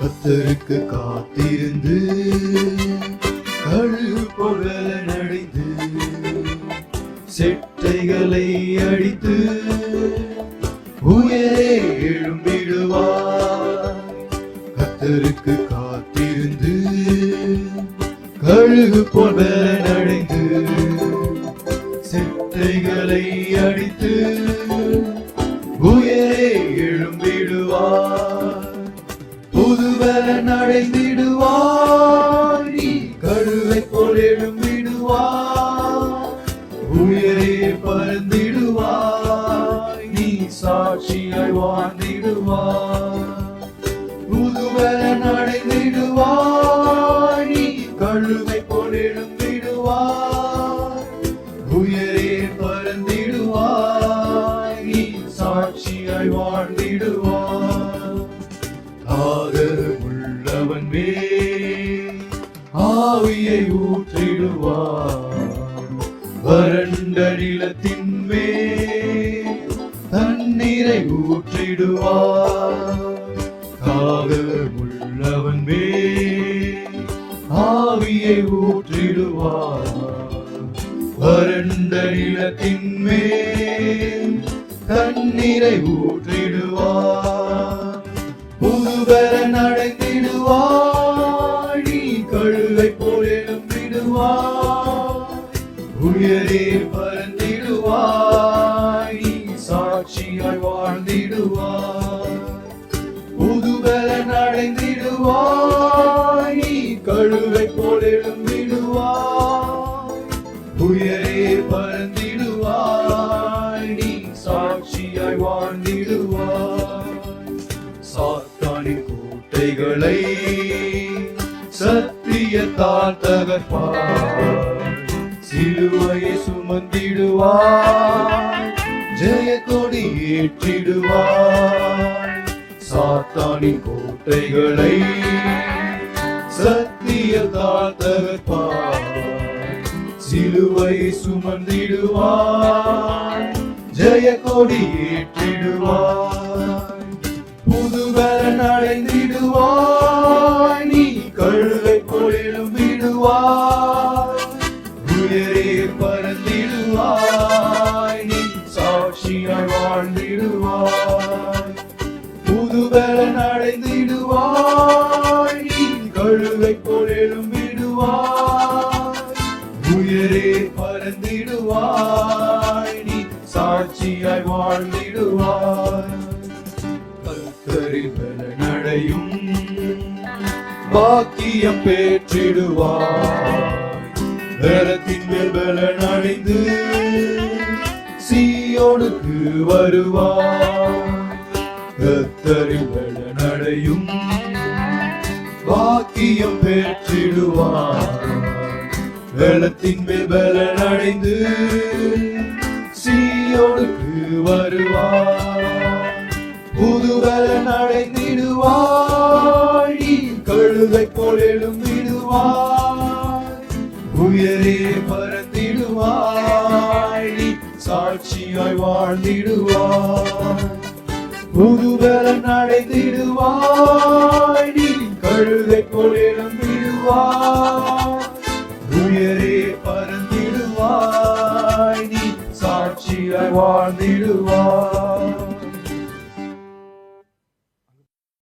பத்தருக்கு காத்திருந்து கழுகு போல நடைந்து செட்டைகளை அடித்து உயரே எழும்பிடுவார். கத்தருக்கு காத்திருந்து கழுகு போல அடைந்திடுவார் நீ கழுவை போல் எழும்பிடுவார் உயரே பறந்திடுவார் நீ சாட்சியாய் வாழ்ந்திடுவார் அவன் மேல் ஆவியை ஊற்றிடுவார். வறண்ட நிலத்தின் மேல் தண்ணீரை ஊற்றிடுவார். காதலமுள்ளவன் மேல் ஆவியை ஊற்றிடுவார். வறண்ட நிலத்தின் மேல் தண்ணீரை ஊற்றிடுவார். ஊழியரே பறந்திடுவாய். நீ சாட்சியாய் வாழ்ந்திடுவாய். புதுவரன் அடைந்திடுவாய் நீ கழுவை போல் எழும்பிடுவாய். உயரே பறந்திடுவாய். நீ சாட்சியாய் வாழ்ந்திடுவாய். சாத்தானின் கூட்டைகளை சத்தியத்தால் தகர்ப்பார் சிலுவையை சுமந்திடுவார் ஜெய கொடி ஏற்றிடுவார் சாத்தானின் கோட்டைகளை சத்தியத்தால் தகர்ப்பார் சிலுவை சுமந்திடுவார் ஜெய கொடி ஏற்றிடுவார் புதுவரன் அடைந்திடுவாய். நீ கழுவை போல் எழும்பிடுவாய். கழுதை போல் எழும்பிடுவாய் உயரே பறந்திடுவாய். நீ சாட்சியாய் வாழ்ந்திடுவாய். கத்தரில் நடையும் பாக்கியம் பேற்றிடுவாய். பலத்தின் மேல் பலன் அடைந்து சீயோனுக்கு வருவாய். கத்தரில் நடையும் பாக்கியம் பெற்றிடுவான் வெள்ளத்தின் மேல் பலன் அடைந்து சீயோனுக்கு வருவான் புது பலன் அடைந்திடுவாய் கழுதை போல் எழும்பிடுவாய் உயரே பறந்திடுவாய் நீ சாட்சியாய் வாழ்ந்திடுவாய் புதுபலன் அடைந்திடுவாய் பறந்திடுவாய் நீ சாட்சியாய் வாழ்ந்திடுவாய்